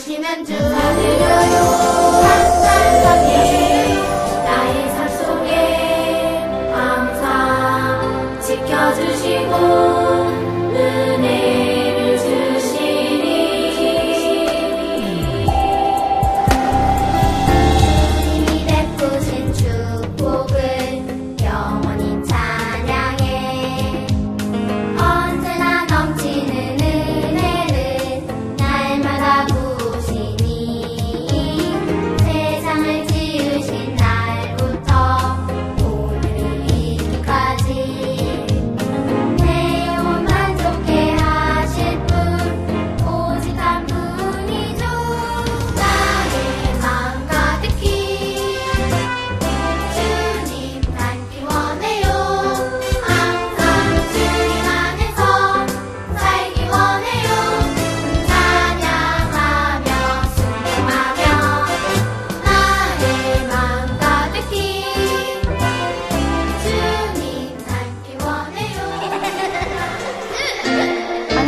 주시는 주 하늘요. 산산성예 나의 삶 속에 항상 지켜주시고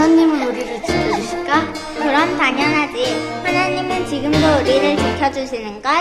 하나님은 우리를 지켜주실까? 그럼 당연하지. 하나님은 지금도 우리를 지켜주시는 걸.